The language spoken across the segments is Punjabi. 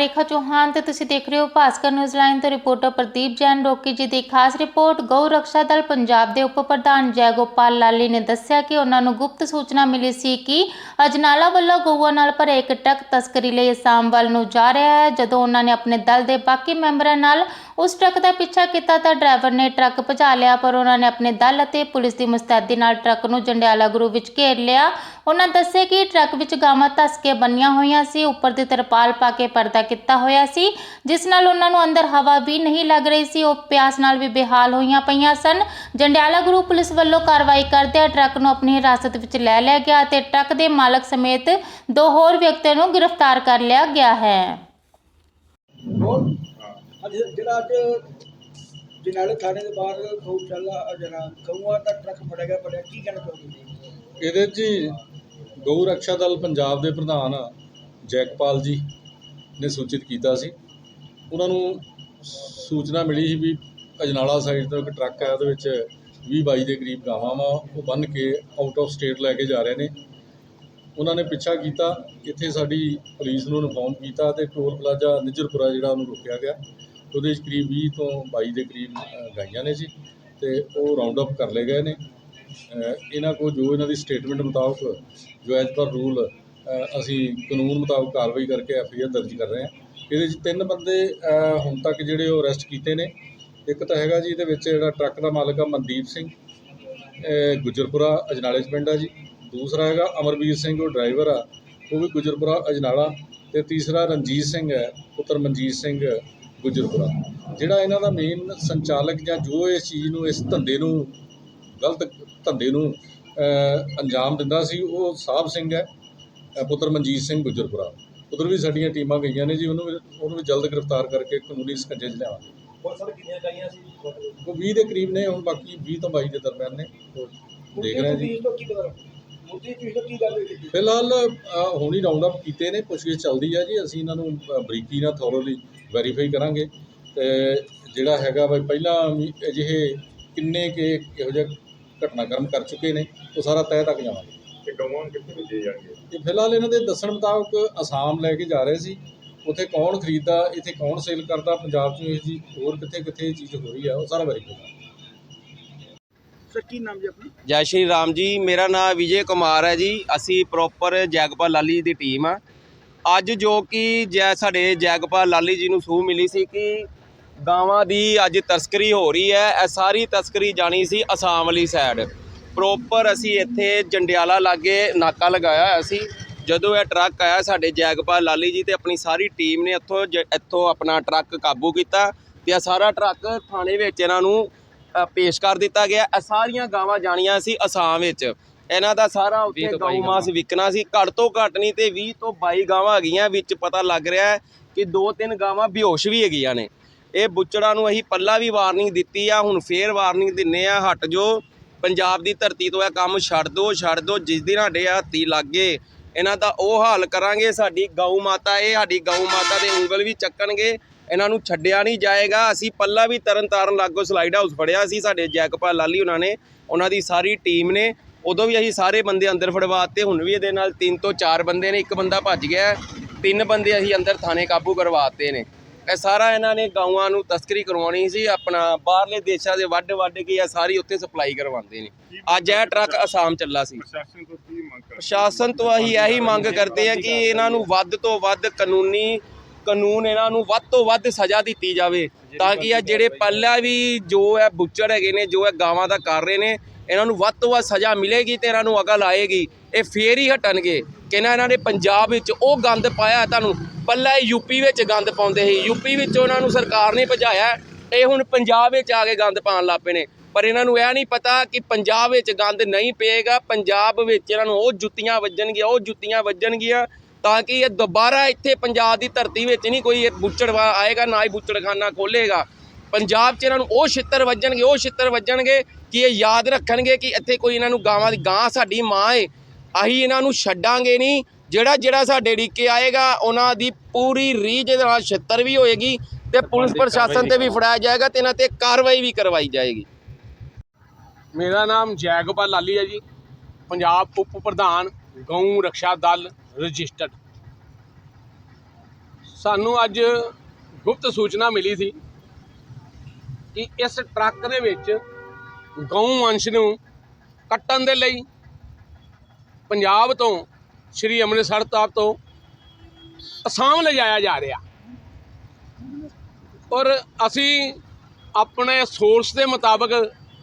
ਰੇਖਾ ਚੌਹਾਨ ਤੇ ਤੁਸੀਂ ਦੇਖ ਰਹੇ ਹੋ ਭਾਸਕਰ ਨਿਊਜ਼ ਲਾਈਨ ਤੋਂ ਰਿਪੋਰਟਰ ਪ੍ਰਦੀਪ ਜੈਨ, ਰੋਕੀ ਜੀ ਦੀ ਖਾਸ ਰਿਪੋਰਟ। ਗਊ ਰਕਸ਼ਾ ਦਲ ਪੰਜਾਬ ਦੇ ਉਪ ਪ੍ਰਧਾਨ ਜੈ ਗੋਪਾਲ ਲਾਲੀ ਨੇ ਦੱਸਿਆ ਕਿ ਉਹਨਾਂ ਨੂੰ ਗੁਪਤ ਸੂਚਨਾ ਮਿਲੀ ਸੀ ਕਿ ਅਜਨਾਲਾ ਵੱਲੋਂ ਗਊਆਂ ਨਾਲ ਭਰੇ ਇੱਕ ਟਰੱਕ ਤਸਕਰੀ ਲਈ ਅਸਾਮ ਵੱਲ ਨੂੰ ਜਾ ਰਿਹਾ ਹੈ। ਜਦੋਂ ਉਹਨਾਂ ਨੇ ਆਪਣੇ ਦਲ ਦੇ ਬਾਕੀ ਮੈਂਬਰਾਂ ਨਾਲ ਉਸ ਟਰੱਕ ਦਾ ਪਿੱਛਾ ਕੀਤਾ ਤਾਂ ਡਰਾਈਵਰ ਨੇ ਟਰੱਕ ਭਜਾ ਲਿਆ, ਪਰ ਉਹਨਾਂ ਨੇ ਆਪਣੇ ਦਲ ਅਤੇ ਪੁਲਿਸ ਦੀ ਮੁਸਤੈਦੀ ਨਾਲ ਟਰੱਕ ਨੂੰ ਜੰਡਿਆਲਾ ਗੁਰੂ ਵਿੱਚ ਘੇਰ ਲਿਆ। ਉਹਨਾਂ ਦੱਸਿਆ ਕਿ ਟਰੱਕ ਵਿੱਚ ਗਾਵਾਂ ਧੱਸ ਕੇ ਬੰਨੀਆਂ ਹੋਈਆਂ ਸੀ, ਉੱਪਰ ਦੀ ਤਰਪਾਲ ਪਾ ਕੇ ਪਰਦਾ ਕੀਤਾ ਹੋਇਆ ਸੀ, ਜਿਸ ਨਾਲ ਉਹਨਾਂ ਨੂੰ ਅੰਦਰ ਹਵਾ ਵੀ ਨਹੀਂ ਲੱਗ ਰਹੀ ਸੀ। ਉਹ ਪਿਆਸ ਨਾਲ ਵੀ ਬੇਹਾਲ ਹੋਈਆਂ ਪਈਆਂ ਸਨ। ਜੰਡਿਆਲਾ ਗੁਰੂ ਪੁਲਿਸ ਵੱਲੋਂ ਕਾਰਵਾਈ ਕਰਦਿਆਂ ਟਰੱਕ ਨੂੰ ਆਪਣੀ ਹਿਰਾਸਤ ਵਿੱਚ ਲੈ ਲਿਆ ਗਿਆ ਅਤੇ ਟਰੱਕ ਦੇ ਮਾਲਕ ਸਮੇਤ ਦੋ ਹੋਰ ਵਿਅਕਤੀਆਂ ਨੂੰ ਗ੍ਰਿਫਤਾਰ ਕਰ ਲਿਆ ਗਿਆ ਹੈ। ਜਿਹੜਾ ਅੱਜ ਜਨਾਲੇ ਥਾਣੇ ਦੇ ਬਾਹਰ ਗਊਸ਼ਾਲਾ ਜਨਾ ਗਊਆਂ ਦਾ ਟਰੱਕ ਫੜਿਆ ਗਿਆ, ਫੜਿਆ, ਕੀ ਕਹਿਣਾ ਚਾਹੁੰਦੇ ਇਹਦੇ 'ਚ ਹੀ ਗਊ ਰੱਖਿਆ ਦਲ ਪੰਜਾਬ ਦੇ ਪ੍ਰਧਾਨ ਜੈਕਪਾਲ ਜੀ ਨੇ ਸੂਚਿਤ ਕੀਤਾ ਸੀ। ਉਹਨਾਂ ਨੂੰ ਸੂਚਨਾ ਮਿਲੀ ਸੀ ਵੀ ਅਜਨਾਲਾ ਸਾਈਡ ਤੋਂ ਇੱਕ ਟਰੱਕ ਹੈ ਉਹਦੇ ਵਿੱਚ 20 22 ਦੇ ਕਰੀਬ ਗਾਵਾਂ ਵਾ, ਉਹ ਬੰਨ ਕੇ ਆਊਟ ਆਫ ਸਟੇਟ ਲੈ ਕੇ ਜਾ ਰਹੇ ਨੇ। ਉਹਨਾਂ ਨੇ ਪਿੱਛਾ ਕੀਤਾ, ਇੱਥੇ ਸਾਡੀ ਪੁਲਿਸ ਨੂੰ ਇਨਫੋਰਮ ਕੀਤਾ ਤੇ ਟੋਲ ਪਲਾਜ਼ਾ ਨਿਜਰਪੁਰਾ ਜਿਹੜਾ ਉਹਨੂੰ ਰੋਕਿਆ ਗਿਆ। ਉਹਦੇ 'ਚ ਕਰੀਬ 20 ਤੋਂ 22 ਦੇ ਕਰੀਬ ਗਾਈਆਂ ਨੇ ਜੀ ਤੇ ਉਹ ਰਾਉਂਡ ਅਪ ਕਰ ਲਏ ਗਏ ਨੇ। ਇਹਨਾਂ ਕੋਲ ਜੋ ਇਹਨਾਂ ਦੀ ਸਟੇਟਮੈਂਟ ਮੁਤਾਬਕ ਜੋ ਐਜ਼ ਪਰ ਰੂਲ ਅਸੀਂ ਕਾਨੂੰਨ ਮੁਤਾਬਕ ਕਾਰਵਾਈ ਕਰਕੇ ਐਫ ਆਈ ਆਰ ਦਰਜ ਕਰ ਰਹੇ ਹਾਂ। ਇਹਦੇ ਵਿੱਚ ਤਿੰਨ ਬੰਦੇ ਹੁਣ ਤੱਕ ਜਿਹੜੇ ਉਹ ਅਰੈਸਟ ਕੀਤੇ ਨੇ। ਇੱਕ ਤਾਂ ਹੈਗਾ ਜੀ, ਇਹਦੇ ਵਿੱਚ ਜਿਹੜਾ ਟਰੱਕ ਦਾ ਮਾਲਕ ਆ ਮਨਦੀਪ ਸਿੰਘ ਗੁਜਰਪੁਰਾ, ਅਜਨਾਲੇ 'ਚ ਪਿੰਡ ਆ ਜੀ। ਦੂਸਰਾ ਹੈਗਾ ਅਮਰਵੀਰ ਸਿੰਘ, ਉਹ ਡਰਾਈਵਰ ਆ। ਉਹ ਵੀ ਗੁਜਰਪੁਰਾ, ਅਜਨਾਲਾ। ਤੇ ਤੀਸਰਾ ਰਣਜੀਤ ਸਿੰਘ ਹੈ, ਪੁੱਤਰ ਮਨਜੀਤ ਸਿੰਘ। ਗੁਜਰਪੁਰਾ। ਜਿਹੜਾ ਇਹਨਾਂ ਦਾ ਮੇਨ ਸੰਚਾਲਕ ਜਾਂ ਜੋ ਇਸ ਚੀਜ਼ ਨੂੰ ਇਸ ਧੰਦੇ ਨੂੰ ਗਲਤ ਧੰਦੇ ਨੂੰ ਅੰਜਾਮ ਦਿੰਦਾ ਸੀ ਉਹ ਸਾਹਿਬ ਸਿੰਘ ਹੈ ਪੁੱਤਰ ਮਨਜੀਤ ਸਿੰਘ ਗੁਜਰਪੁਰਾ। ਉਧਰ ਵੀ ਸਾਡੀਆਂ ਟੀਮਾਂ ਗਈਆਂ ਨੇ ਜੀ ਉਹਨੂੰ ਉਹਨੂੰ ਵੀ ਜਲਦ ਗ੍ਰਿਫਤਾਰ ਕਰਕੇ ਕਾਨੂੰਨੀ ਸਕੰਜੇ 'ਚ ਲਿਆਵਾਂਗੇ। ਬਹੁਤ ਸਾਰੇ ਕਿੰਨੀਆਂ ਗਾਈਆਂ ਸੀ? ਉਹ 20 ਦੇ ਕਰੀਬ ਨੇ ਹੁਣ ਬਾਕੀ 20 ਤੋਂ 22 ਦੇ ਦਰਮਿਆਨ ਨੇ। ਦੇਖ ਰਹੇ ਜੀ। ਫਿਲਹਾਲ ਹੁਣ ਹੀ ਰਾਉਂਡ ਅਪ ਕੀਤੇ ਨੇ ਪੁੱਛਗਿੱਛ ਚੱਲਦੀ ਹੈ ਜੀ ਅਸੀਂ ਇਹਨਾਂ ਨੂੰ ਬਰੀਕੀ ਨਾਲ ਥੋਰੋਲੀ ਵੈਰੀਫਾਈ ਕਰਾਂਗੇ। ਤੇ ਜਿਹੜਾ ਹੈਗਾ ਵੀ ਪਹਿਲਾਂ ਵੀ ਅਜਿਹੇ ਕਿੰਨੇ ਕੇ ਇਹੋ ਜਿਹਾ ਘਟਨਾਕ੍ਰਮ ਕਰ ਚੁੱਕੇ ਨੇ ਉਹ ਸਾਰਾ ਤਹਿ ਤੱਕ ਜਾਵਾਂਗੇ। ਤੇ ਗਊਆਂ ਕਿੱਥੇ ਭੇਜੇ ਜਾਣਗੇ? ਤੇ ਫਿਲਹਾਲ ਇਹਨਾਂ ਦੇ ਦੱਸਣ ਮੁਤਾਬਕ ਅਸਾਮ ਲੈ ਕੇ ਜਾ ਰਹੇ ਸੀ। ਉੱਥੇ ਕੌਣ ਖਰੀਦਦਾ ਇੱਥੇ ਕੌਣ ਸੇਲ ਕਰਦਾ ਪੰਜਾਬ 'ਚ ਇਹ ਜੀ ਹੋਰ ਕਿੱਥੇ ਕਿੱਥੇ ਇਹ ਚੀਜ਼ ਹੋ ਰਹੀ ਆ ਉਹ ਸਾਰਾ ਵੈਰੀਫਾਈ ਕਰਾਂਗੇ। ਸਰ ਕੀ ਨਾਮ ਜੀ ਆਪਣਾ? ਜੈ ਸ਼੍ਰੀ ਰਾਮ ਜੀ ਮੇਰਾ ਨਾਮ ਵਿਜੇ ਕੁਮਾਰ ਹੈ ਜੀ। ਅਸੀਂ ਪ੍ਰੋਪਰ ਜੈਗਪਾਲ ਲਾਲੀ ਦੀ ਟੀਮ ਆ। ਅੱਜ ਜੋ ਕਿ ਜੈ ਸਾਡੇ ਜੈਗਪਾਲ ਲਾਲੀ ਜੀ ਨੂੰ ਸੂਹ ਮਿਲੀ ਸੀ ਕਿ ਗਾਵਾਂ ਦੀ ਅੱਜ ਤਸਕਰੀ ਹੋ ਰਹੀ ਹੈ, ਇਹ ਸਾਰੀ ਤਸਕਰੀ ਜਾਣੀ ਸੀ ਅਸਾਮ ਵਾਲੀ ਸਾਈਡ ਪ੍ਰੋਪਰ ਅਸੀਂ ਇੱਥੇ ਜੰਡਿਆਲਾ ਲਾਗੇ ਨਾਕਾ ਲਗਾਇਆ ਹੋਇਆ ਸੀ। ਜਦੋਂ ਇਹ ਟਰੱਕ ਆਇਆ ਸਾਡੇ ਜੈਗਪਾਲ ਲਾਲੀ ਜੀ ਤੇ ਆਪਣੀ ਸਾਰੀ ਟੀਮ ਨੇ ਇੱਥੋਂ ਜ- ਇੱਥੋਂ ਆਪਣਾ ਟਰੱਕ ਕਾਬੂ ਕੀਤਾ ਤੇ ਇਹ ਸਾਰਾ ਟਰੱਕ ਥਾਣੇ ਵਿੱਚ ਇਹਨਾਂ ਨੂੰ ਪੇਸ਼ ਕਰ ਦਿੱਤਾ ਗਿਆ। ਇਹ ਸਾਰੀਆਂ ਗਾਵਾਂ ਜਾਣੀਆਂ ਸੀ ਅਸਾਮ ਵਿੱਚ। ਇਹਨਾਂ ਦਾ ਸਾਰਾ ਉੱਥੇ ਗਊ ਮਾਸ ਵਿਕਣਾ ਸੀ। ਘੱਟ ਤੋਂ ਘੱਟ ਨਹੀਂ ਤੇ 20 ਤੋਂ 22 ਗਾਵਾਂ ਹੈਗੀਆਂ ਵਿੱਚ ਪਤਾ ਲੱਗ ਰਿਹਾ ਹੈ ਕਿ ਦੋ ਤਿੰਨ ਗਾਵਾਂ ਬੇਹੋਸ਼ ਵੀ ਹੈਗੀਆਂ ਨੇ। ਇਹ ਬੁੱਚੜਾਂ ਨੂੰ ਅਸੀਂ ਪੱਲਾ ਵੀ ਵਾਰਨਿੰਗ ਦਿੱਤੀ ਆ ਹੁਣ ਫੇਰ ਵਾਰਨਿੰਗ ਦਿੰਨੇ ਆ ਹਟ ਜੋ। ਪੰਜਾਬ ਦੀ ਧਰਤੀ ਤੋਂ ਇਹ ਕੰਮ ਛੱਡ ਦੋ ਛੱਡ ਦੋ। ਜਿਸ ਦਿਨ ਸਾਡੇ ਹੱਥੀ ਲੱਗੇ ਇਹਨਾਂ ਦਾ ਉਹ ਹਾਲ ਕਰਾਂਗੇ। ਸਾਡੀ ਗਊ ਮਾਤਾ ਇਹ ਸਾਡੀ ਗਊ ਮਾਤਾ ਦੇ ਉਂਗਲ ਵੀ ਚੱਕਣਗੇ। ਇਹਨਾਂ ਨੂੰ ਛੱਡਿਆ ਨਹੀਂ ਜਾਏਗਾ। ਅਸੀਂ ਪੱਲਾ ਵੀ ਤਰਨ ਤਾਰਨ ਲਾਗੋ ਸਲਾਈਡ ਹਾਊਸ ਫੜਿਆ ਸੀ। ਸਾਡੇ ਜੈਕਪਾਲ ਲਾਲੀ ਉਹਨਾਂ ਨੇ ਉਹਨਾਂ ਦੀ ਸਾਰੀ ਟੀਮ ਨੇ। ਉਦੋਂ ਵੀ ਅਸੀਂ ਸਾਰੇ ਬੰਦੇ ਅੰਦਰ ਫੜਵਾਤੇ ਹੁਣ ਵੀ ਇਹਦੇ ਨਾਲ ਤਿੰਨ ਤੋਂ ਚਾਰ ਬੰਦੇ ਨੇ ਇੱਕ ਬੰਦਾ ਭੱਜ ਗਿਆ ਹੈ। ਤਿੰਨ ਬੰਦੇ ਅਸੀਂ ਅੰਦਰ ਥਾਣੇ ਕਾਬੂ ਕਰਵਾਤੇ ਨੇ। ਇਹ ਸਾਰਾ ਇਹਨਾਂ ਨੇ ਗਾਵਾਂ ਨੂੰ ਤਸਕਰੀ ਕਰਵਾਉਣੀ ਸੀ ਆਪਣਾ ਬਾਹਰਲੇ ਦੇਸ਼ਾਂ ਦੇ ਵੱਡ ਵੱਡ ਕੇ ਇਹ ਸਾਰੀ ਉੱਥੇ ਸਪਲਾਈ ਕਰਵਾਉਂਦੇ ਨੇ। ਅੱਜ ਇਹ ਟਰੱਕ ਅਸਾਮ ਚੱਲਾ ਸੀ। ਪ੍ਰਸ਼ਾਸਨ ਤੋਂ ਕੀ ਮੰਗ ਕਰ ਪ੍ਰਸ਼ਾਸਨ ਤੋਂ ਅਸੀਂ ਇਹੀ ਮੰਗ ਕਰਦੇ ਹਾਂ ਕਿ ਇਹਨਾਂ ਨੂੰ ਵੱਧ ਤੋਂ ਵੱਧ ਕਾਨੂੰਨੀ ਕਾਨੂੰਨ ਇਹਨਾਂ ਨੂੰ ਵੱਧ ਤੋਂ ਵੱਧ ਸਜ਼ਾ ਦਿੱਤੀ ਜਾਵੇ ਤਾਂ ਕਿ ਇਹ ਜਿਹੜੇ ਪਹਿਲਾਂ ਵੀ ਜੋ ਹੈ ਬੁੱਚੜ ਹੈਗੇ ਨੇ ਜੋ ਇਹ ਗਾਵਾਂ ਦਾ ਕਰ ਰਹੇ ਨੇ ਇਹਨਾਂ ਨੂੰ ਵੱਧ ਤੋਂ ਵੱਧ ਸਜ਼ਾ ਮਿਲੇਗੀ ਤੇ ਇਹਨਾਂ ਨੂੰ ਅਕਲ ਆਏਗੀ। ਇਹ ਫੇਰ ਹੀ ਹਟਣਗੇ ਕਿ ਇਹਨਾਂ ਨੇ ਪੰਜਾਬ ਵਿੱਚ ਉਹ ਗੰਦ ਪਾਇਆ ਤੁਹਾਨੂੰ ਪਹਿਲਾਂ ਇਹ ਯੂਪੀ ਵਿੱਚ ਗੰਦ ਪਾਉਂਦੇ ਸੀ। ਯੂਪੀ ਵਿੱਚ ਉਹਨਾਂ ਨੂੰ ਸਰਕਾਰ ਨੇ ਭਜਾਇਆ ਇਹ ਹੁਣ ਪੰਜਾਬ ਵਿੱਚ ਆ ਕੇ ਗੰਦ ਪਾਉਣ ਲੱਗ ਪਏ ਨੇ। ਪਰ ਇਹਨਾਂ ਨੂੰ ਇਹ ਨਹੀਂ ਪਤਾ ਕਿ ਪੰਜਾਬ ਵਿੱਚ ਗੰਦ ਨਹੀਂ ਪਏਗਾ, ਪੰਜਾਬ ਵਿੱਚ ਇਹਨਾਂ ਨੂੰ ਉਹ ਜੁੱਤੀਆਂ ਵੱਜਣਗੀਆਂ, ਉਹ ਜੁੱਤੀਆਂ ਵੱਜਣਗੀਆਂ ਤਾਂ ਕਿ ਇਹ ਦੁਬਾਰਾ ਇੱਥੇ ਪੰਜਾਬ ਦੀ ਧਰਤੀ ਵਿੱਚ ਨਹੀਂ ਕੋਈ ਬੁੱਚੜ ਬੁੱਚੜਵਾ ਆਏਗਾ, ਨਾ ਹੀ ਬੁੱਚੜਖਾਨਾ ਖੋਲੇਗਾ ਪੰਜਾਬ 'ਚ ਇਹਨਾਂ ਨੂੰ ਉਹ ਛਿੱਤਰ ਵੱਜਣਗੇ ਉਹ ਛਿੱਤਰ ਵੱਜਣਗੇ ਕਿ ਇਹ ਯਾਦ ਰੱਖਣਗੇ ਕਿ ਇੱਥੇ ਕੋਈ ਇਹਨਾਂ ਨੂੰ ਗਾਵਾਂ ਦੀ ਗਾਂ ਸਾਡੀ ਮਾਂ ਏ। ਅਸੀਂ ਇਹਨਾਂ ਨੂੰ ਛੱਡਾਂਗੇ ਨਹੀਂ। ਜਿਹੜਾ ਜਿਹੜਾ ਸਾਡੇ ਡੀਕੇ ਆਏਗਾ ਉਹਨਾਂ ਦੀ ਪੂਰੀ ਰੀਝ ਦੇ ਨਾਲ ਛਿੱਤਰ ਵੀ ਹੋਏਗੀ ਤੇ ਪੁਲਿਸ ਪ੍ਰਸ਼ਾਸਨ ਤੇ ਵੀ ਫੜਾਇਆ ਜਾਏਗਾ ਤੇ ਇਹਨਾਂ ਤੇ ਕਾਰਵਾਈ ਵੀ ਕਰਵਾਈ ਜਾਏਗੀ। ਮੇਰਾ ਨਾਮ ਜੈਗੋਪਾਲ ਲਾਲੀ ਹੈ ਜੀ। ਪੰਜਾਬ ਉਪ ਪ੍ਰਧਾਨ ਗਊ ਰੱਖਿਆ ਦਲ ਰਜਿਸਟਰਡ। ਸਾਨੂੰ ਅੱਜ ਗੁਪਤ ਸੂਚਨਾ ਮਿਲੀ ਸੀ ਕਿ ਇਸ ਟਰੱਕ ਦੇ ਵਿੱਚ ਗਊ ਵੰਸ਼ ਨੂੰ ਕੱਟਣ ਦੇ ਲਈ ਪੰਜਾਬ ਤੋਂ ਸ਼੍ਰੀ ਅੰਮ੍ਰਿਤਸਰ ਸਾਹਿਬ ਤੋਂ ਅਸਾਮ ਲਿਜਾਇਆ ਜਾ ਰਿਹਾ। ਔਰ ਅਸੀਂ ਆਪਣੇ ਸੋਰਸ ਦੇ ਮੁਤਾਬਕ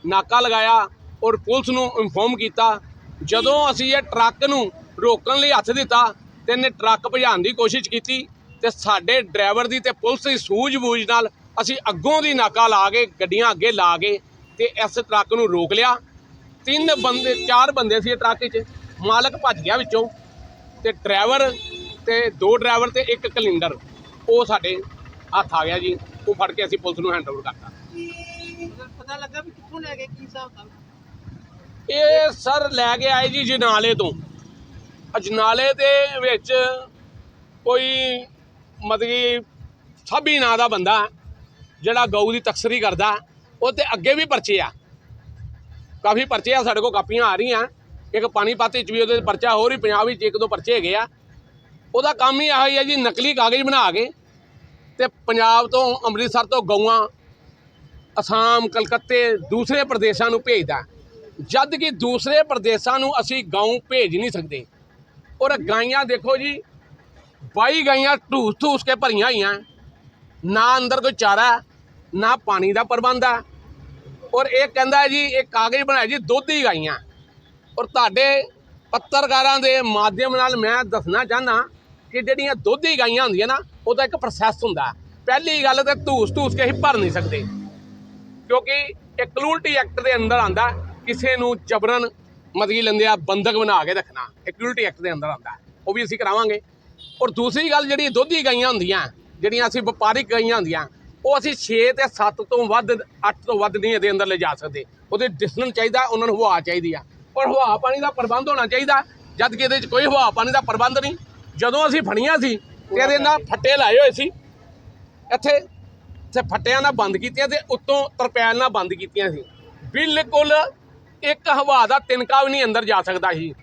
ਨਾਕਾ ਲਗਾਇਆ ਔਰ ਪੁਲਿਸ ਨੂੰ ਇਨਫੋਰਮ ਕੀਤਾ। ਜਦੋਂ ਅਸੀਂ ਇਹ ਟਰੱਕ ਨੂੰ ਰੋਕਣ ਲਈ ਹੱਥ ਦਿੱਤਾ ਤੇ ਇਹਨੇ ਟਰੱਕ ਭਜਾਉਣ ਦੀ ਕੋਸ਼ਿਸ਼ ਕੀਤੀ ਤੇ ਸਾਡੇ ਡਰਾਈਵਰ ਦੀ ਤੇ ਪੁਲਿਸ ਦੀ ਸੂਝ-ਬੂਝ ਨਾਲ ਅਸੀਂ ਅੱਗੋਂ ਦੀ ਨਾਕਾ ਲਾ ਕੇ ਗੱਡੀਆਂ ਅੱਗੇ ਲਾ ਕੇ ਤੇ ਇਸ ਟਰੱਕ ਨੂੰ ਰੋਕ ਲਿਆ। ਤਿੰਨ ਬੰਦੇ ਚਾਰ ਬੰਦੇ ਸੀ ਇਹ ਟਰੱਕ 'ਚ ਮਾਲਕ ਭੱਜ ਗਿਆ ਵਿੱਚੋਂ ਤੇ ਡਰਾਈਵਰ ਤੇ ਦੋ ਡਰਾਈਵਰ ਤੇ ਇੱਕ ਕਲਿੰਡਰ। ਉਹ ਸਾਡੇ ਹੱਥ ਆ ਗਿਆ ਜੀ। ਉਹ ਫੜ ਕੇ ਅਸੀਂ ਪੁਲਿਸ ਨੂੰ ਹੈਂਡਓਵਰ ਕਰਤਾ। ਪਤਾ ਲੱਗਾ ਵੀ ਕਿੱਥੋਂ ਲੈ ਗਏ ਕੀ ਹਿਸਾਬ ਦਾ ਇਹ ਸਰ ਲੈ ਕੇ ਆਏ ਜੀ ਜਨਾਲੇ ਤੋਂ। ਅਜਨਾਲੇ ਦੇ ਵਿੱਚ ਕੋਈ ਮਤਲਬ ਕਿ ਸਾਬੀ ਨਾਂ ਦਾ ਬੰਦਾ ਜਿਹੜਾ ਗਊ ਦੀ ਤਕਸਰੀ ਕਰਦਾ, ਉਹ ਤੇ ਅੱਗੇ ਵੀ ਪਰਚੇ ਆ। ਕਾਫੀ ਪਰਚੇ ਆ, ਸਾਡੇ ਕੋਲ ਕਾਪੀਆਂ ਆ ਰਹੀਆਂ। ਇੱਕ ਪਾਣੀਪਤ ਵਿੱਚ ਵੀ ਉਹਦੇ ਪਰਚਾ, ਹੋਰ ਹੀ ਪੰਜਾਬ ਵਿੱਚ ਇੱਕ ਦੋ ਪਰਚੇ ਹੈਗੇ ਆ। ਉਹਦਾ ਕੰਮ ਹੀ ਇਹੋ ਹੀ ਹੈ ਜੀ, ਨਕਲੀ ਕਾਗਜ਼ ਬਣਾ ਕੇ ਤੇ ਪੰਜਾਬ ਤੋਂ ਅੰਮ੍ਰਿਤਸਰ ਤੋਂ ਗਊਆਂ ਅਸਾਮ, ਕਲਕੱਤੇ, ਦੂਸਰੇ ਪ੍ਰਦੇਸ਼ਾਂ ਨੂੰ ਭੇਜਦਾ। ਜਦ ਕਿ ਦੂਸਰੇ ਪ੍ਰਦੇਸ਼ਾਂ ਨੂੰ ਅਸੀਂ ਗਊ ਭੇਜ ਨਹੀਂ ਸਕਦੇ। ਔਰ ਗਾਈਆਂ ਦੇਖੋ ਜੀ 22 ਗਾਈਆਂ ਢੂਸ ਢੂਸ ਕੇ ਭਰੀਆਂ ਹੋਈਆਂ। ਨਾ ਅੰਦਰ ਕੋਈ ਚਾਰਾ, ਨਾ ਪਾਣੀ ਦਾ ਪ੍ਰਬੰਧ ਹੈ ਔਰ ਇਹ ਕਹਿੰਦਾ ਜੀ, ਇਹ ਕਾਗਜ਼ ਬਣਾਇਆ ਜੀ, ਦੁੱਧੀ ਗਾਈਆਂ। ਔਰ ਤੁਹਾਡੇ ਪੱਤਰਕਾਰਾਂ ਦੇ ਮਾਧਿਅਮ ਨਾਲ ਮੈਂ ਦੱਸਣਾ ਚਾਹਨਾ ਕਿ ਜਿਹੜੀਆਂ ਦੁੱਧੀ ਗਾਈਆਂ ਹੁੰਦੀਆਂ ਨਾ ਉਹਦਾ ਇੱਕ ਪ੍ਰੋਸੈਸ ਹੁੰਦਾ। ਪਹਿਲੀ ਗੱਲ ਤੇ ਧੂਸ ਧੂਸ ਕੇ ਅਸੀਂ ਭਰ ਨਹੀਂ ਸਕਦੇ। ਕਿਉਂਕਿ ਇਹ ਕਲੂਲਟੀ ਐਕਟ ਦੇ ਅੰਦਰ ਆਂਦਾ ਕਿਸੇ ਨੂੰ ਜਬਰਨ ਮਤਲਬ ਲੈਂਦੇ ਆ ਬੰਦਕ ਬਣਾ ਕੇ ਰੱਖਣਾ। ਇਹ ਕਲੂਲਟੀ ਐਕਟ ਦੇ ਅੰਦਰ ਆਂਦਾ ਉਹ ਵੀ ਅਸੀਂ ਕਰਾਵਾਂਗੇ। ਔਰ ਦੂਸਰੀ ਗੱਲ ਜਿਹੜੀ ਦੁੱਧੀ ਗਾਈਆਂ ਹੁੰਦੀਆਂ ਜਿਹੜੀਆਂ ਅਸੀਂ ਵਪਾਰਿਕ ਗਾਈਆਂ ਹੁੰਦੀਆਂ, ਉਹ ਅਸੀਂ 6 ਤੇ 7 ਤੋਂ ਵੱਧ 8 ਤੋਂ ਵੱਧ ਨਹੀਂ ਇਹਦੇ ਅੰਦਰ ਲਿਜਾ ਸਕਦੇ। ਉਹਦੇ ਡਿਸਟੈਂਸ ਚਾਹੀਦਾ, ਉਹਨਾਂ ਨੂੰ ਹਵਾ ਚਾਹੀਦੀ ਆ। ਔਰ ਹਵਾ ਪਾਣੀ ਦਾ ਪ੍ਰਬੰਧ ਹੋਣਾ ਚਾਹੀਦਾ, ਜਦ ਕਿ ਇਹਦੇ 'ਚ ਕੋਈ ਹਵਾ ਪਾਣੀ ਦਾ ਪ੍ਰਬੰਧ ਨਹੀਂ। ਜਦੋਂ ਅਸੀਂ ਫੜੀਆਂ ਸੀ, ਤੇ ਇਹਦੇ ਨਾਲ ਫੱਟੇ ਲਾਏ ਹੋਏ ਸੀ। ਇੱਥੇ ਤੇ ਫੱਟਿਆਂ ਨਾਲ ਬੰਦ ਕੀਤੀਆਂ ਤੇ ਉੱਤੋਂ ਤਰਪੈਲ ਨਾਲ ਬੰਦ ਕੀਤੀਆਂ ਸੀ। ਬਿਲਕੁਲ ਇੱਕ ਹਵਾ ਦਾ ਤਿਨਕਾ ਵੀ ਨਹੀਂ ਅੰਦਰ ਜਾ ਸਕਦਾ ਸੀ।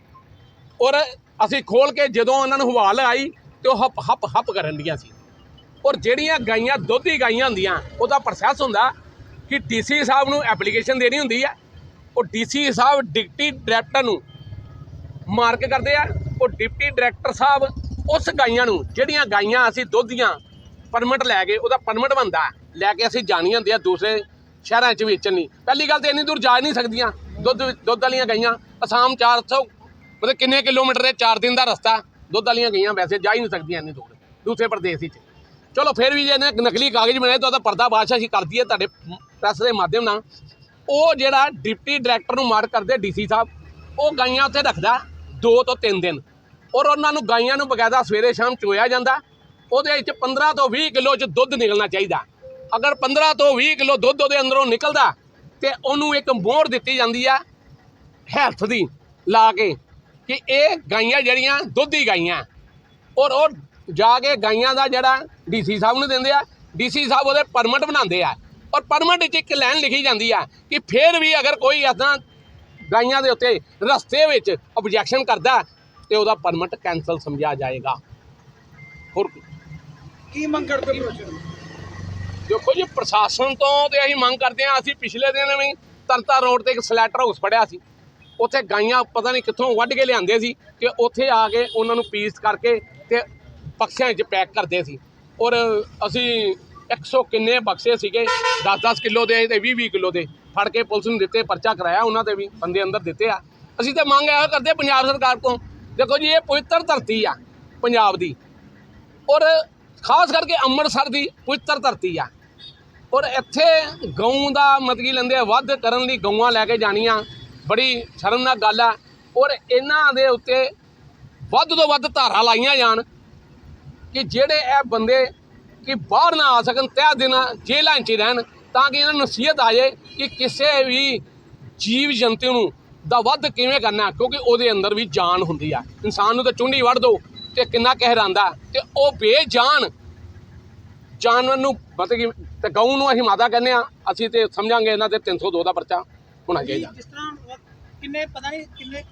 ਔਰ ਅਸੀਂ ਖੋਲ ਕੇ ਜਦੋਂ ਉਹਨਾਂ ਨੂੰ ਹਵਾ ਲਗਾਈ ਤੇ ਉਹ ਹੱਪ ਹੱਪ ਹੱਪ ਕਰਨ ਦੀਆਂ ਸੀ। ਔਰ ਜਿਹੜੀਆਂ ਗਾਈਆਂ, ਦੁੱਧੀ ਗਾਈਆਂ ਹੁੰਦੀਆਂ, ਉਹਦਾ ਪ੍ਰੋਸੈਸ ਹੁੰਦਾ ਕਿ ਡੀਸੀ ਸਾਹਿਬ ਨੂੰ ਐਪਲੀਕੇਸ਼ਨ ਦੇਣੀ ਹੁੰਦੀ ਹੈ ਉਹ ਡੀਸੀ ਸਾਹਿਬ ਡਿਪਟੀ ਡਾਇਰੈਕਟਰ ਨੂੰ ਮਾਰਕ ਕਰਦੇ ਆ, ਉਹ ਡਿਪਟੀ ਡਾਇਰੈਕਟਰ ਸਾਹਿਬ ਉਸ ਗਾਈਆਂ ਨੂੰ, ਜਿਹੜੀਆਂ ਗਾਈਆਂ ਅਸੀਂ ਦੁੱਧ ਦੀਆਂ ਪਰਮਿਟ ਲੈ ਕੇ, ਉਹਦਾ ਪਰਮਿਟ ਬੰਦਾ ਲੈ ਕੇ ਅਸੀਂ ਜਾਣੀਆਂ ਹੁੰਦੀਆਂ ਦੂਸਰੇ ਸ਼ਹਿਰਾਂ 'ਚ ਵੇਚਣ ਲਈ। ਪਹਿਲੀ ਗੱਲ ਤੇ ਇੰਨੀ ਦੂਰ ਜਾ ਨਹੀਂ ਸਕਦੀਆਂ, ਦੁੱਧ ਦੁੱਧ ਵਾਲੀਆਂ ਗਾਈਆਂ। ਅਸਾਮ 400 ਮਤਲਬ ਕਿੰਨੇ ਕਿਲੋਮੀਟਰ ਦੇ 4 ਦਿਨ ਦਾ ਰਸਤਾ, ਦੁੱਧ ਵਾਲੀਆਂ ਗਈਆਂ ਵੈਸੇ ਜਾ ਹੀ ਨਹੀਂ ਸਕਦੀਆਂ ਇੰਨੀ ਦੂਰ। ਦੂਸਰੇ ਪ੍ਰਦੇਸ਼ ਵਿੱਚ। ਚਲੋ ਫਿਰ ਵੀ ਜੇ ਇਹਨੇ ਨਕਲੀ ਕਾਗਜ਼ ਬਣਾਏ, ਤਾਂ ਉਹਦਾ ਪਰਦਾ ਬਾਦਸ਼ਾਹ ਅਸੀਂ ਕਰਦੀ ਹੈ ਤੁਹਾਡੇ ਪ੍ਰੈਸ ਦੇ ਮਾਧਿਅਮ ਨਾਲ। ਉਹ ਜਿਹੜਾ ਡਿਪਟੀ ਡਾਇਰੈਕਟਰ ਨੂੰ ਮਾਰਕ ਕਰਦੇ ਡੀਸੀ ਸਾਹਿਬ, ਉਹ ਗਾਈਆਂ ਉੱਥੇ ਰੱਖਦਾ 2 ਤੋਂ 3 ਦਿਨ। ਔਰ ਉਹਨਾਂ ਨੂੰ ਗਾਈਆਂ ਨੂੰ ਬਕਾਇਦਾ ਸਵੇਰੇ ਸ਼ਾਮ ਚੋਇਆ ਜਾਂਦਾ। ਉਹਦੇ ਵਿੱਚ 15 ਤੋਂ 20 ਕਿਲੋ ਚ ਦੁੱਧ ਨਿਕਲਣਾ ਚਾਹੀਦਾ। ਅਗਰ 15 ਤੋਂ 20 ਕਿਲੋ ਦੁੱਧ ਉਹਦੇ ਅੰਦਰੋਂ ਨਿਕਲਦਾ, ਤੇ ਉਹਨੂੰ ਇੱਕ ਮੋਹਰ ਦਿੱਤੀ ਜਾਂਦੀ ਆ ਹੈਲਥ ਦੀ, ਲਾ ਕੇ, ਕਿ ਇਹ ਗਾਈਆਂ ਜਿਹੜੀਆਂ ਦੁੱਧ ਦੀ ਗਾਈਆਂ। ਔਰ ਉਹ ਜਾ ਕੇ ਗਾਈਆਂ ਦਾ ਜਿਹੜਾ ਡੀਸੀ ਸਾਹਿਬ ਨੂੰ ਦਿੰਦੇ ਆ ਡੀਸੀ ਸਾਹਿਬ ਉਹਦੇ ਪਰਮਿਟ ਬਣਾਉਂਦੇ ਆ ਔਰ ਪਰਮਿਟ ਵਿੱਚ ਇੱਕ ਲਾਈਨ ਲਿਖੀ ਜਾਂਦੀ ਆ ਕਿ ਫਿਰ ਵੀ ਅਗਰ ਕੋਈ ਇਦਾਂ ਗਾਈਆਂ ਦੇ ਉੱਤੇ ਰਸਤੇ ਵਿੱਚ ਆਬਜੈਕਸ਼ਨ ਕਰਦਾ ਤੇ ਉਹਦਾ ਪਰਮਿਟ ਕੈਨਸਲ ਸਮਝਿਆ ਜਾਏਗਾ। ਹੋਰ ਕੀ? ਮੰਗ ਕਰਦੇ ਪ੍ਰਸ਼ਾਸਨ? ਦੇਖੋ ਜੀ ਪ੍ਰਸ਼ਾਸਨ ਤੋਂ ਤੇ ਅਸੀਂ ਮੰਗ ਕਰਦੇ ਹਾਂ ਅਸੀਂ ਪਿਛਲੇ ਦਿਨ ਵੀ ਤਰਤਾ ਰੋਡ ਤੇ ਇੱਕ ਸਲੈਟਰ ਹਾਊਸ ਫੜਿਆ ਸੀ। ਉੱਥੇ ਗਾਈਆਂ ਪਤਾ ਨਹੀਂ ਕਿੱਥੋਂ ਵੱਢ ਕੇ ਲਿਆਂਦੇ ਸੀ ਕਿ ਉੱਥੇ ਆ ਕੇ ਉਹਨਾਂ ਨੂੰ ਪੀਸ ਕਰਕੇ ਤੇ ਬਕਸਿਆਂ 'ਚ ਪੈਕ ਕਰਦੇ ਸੀ। ਔਰ ਅਸੀਂ 100 ਕਿੰਨੇ ਬਕਸੇ ਸੀਗੇ 10-10 ਕਿਲੋ ਦੇ ਤੇ 20-20 ਕਿਲੋ ਦੇ। ਫੜ ਕੇ ਪੁਲਿਸ ਨੂੰ ਦਿੱਤੇ, ਪਰਚਾ ਕਰਾਇਆ ਉਹਨਾਂ ਤੇ ਵੀ, ਬੰਦੇ ਅੰਦਰ ਦਿੱਤੇ ਆ। ਅਸੀਂ ਤੇ ਮੰਗ ਇਹੋ ਕਰਦੇ ਪੰਜਾਬ ਸਰਕਾਰ ਤੋਂ ਦੇਖੋ ਜੀ, ਇਹ ਪਵਿੱਤਰ ਧਰਤੀ ਆ, ਪੰਜਾਬ ਦੀ। ਔਰ ਖਾਸ ਕਰਕੇ ਅੰਮ੍ਰਿਤਸਰ ਦੀ ਪਵਿੱਤਰ ਧਰਤੀ ਆ। ਔਰ ਇੱਥੇ ਗਊ ਦਾ ਮਤਲਬ ਲੈਂਦੇ ਵੱਧ ਕਰਨ ਲਈ ਗਊਆਂ ਲੈ ਕੇ ਜਾਣੀਆਂ, ਬੜੀ ਸ਼ਰਮਨਾਕ ਗੱਲ ਆ। ਔਰ ਇਹਨਾਂ ਦੇ ਉੱਤੇ ਵੱਧ ਤੋਂ ਵੱਧ ਧਾਰਾ ਲਾਈਆਂ ਜਾਣ। ਕਿ ਜਿਹੜੇ ਇਹ ਬੰਦੇ ਕਿ ਬਾਹਰ ਨਾ ਆ ਸਕਣ ਤਹਿ ਦਿਨ ਜੇਲ੍ਹਾਂ 'ਚ ਹੀ ਰਹਿਣ ਤਾਂ ਕਿ ਇਹਨਾਂ ਨੂੰ ਨਸੀਹਤ ਆ ਜਾਏ ਕਿ ਕਿਸੇ ਵੀ ਜੀਵ ਜੰਤੂ ਨੂੰ ਦਾ ਵੱਧ ਕਿਵੇਂ ਕਰਨਾ ਕਿਉਂਕਿ ਉਹਦੇ ਅੰਦਰ ਵੀ ਜਾਨ ਹੁੰਦੀ ਆ। ਇਨਸਾਨ ਨੂੰ ਤਾਂ ਚੁੰਡੀ ਵੱਢ ਦੋ ਤੇ ਕਿੰਨਾ ਕਹਿਰਾਂਦਾ ਤੇ ਉਹ ਬੇਜਾਨ ਜਾਨਵਰ ਨੂੰ ਮਤਲਬ ਕਿ ਤੇ ਗਊ ਨੂੰ ਅਸੀਂ ਮਾਤਾ ਕਹਿੰਦੇ ਆ ਅਸੀਂ ਤੇ ਸਮਝਾਂਗੇ ਇਹਨਾਂ ਤੇ 302 ਦਾ ਪਰਚਾ ਹੋਣਾ ਚਾਹੀਦਾ। ਜਿਸ ਤਰ੍ਹਾਂ ਕਿੰਨੇ ਪਤਾ ਨਹੀਂ ਕਿੰਨੇ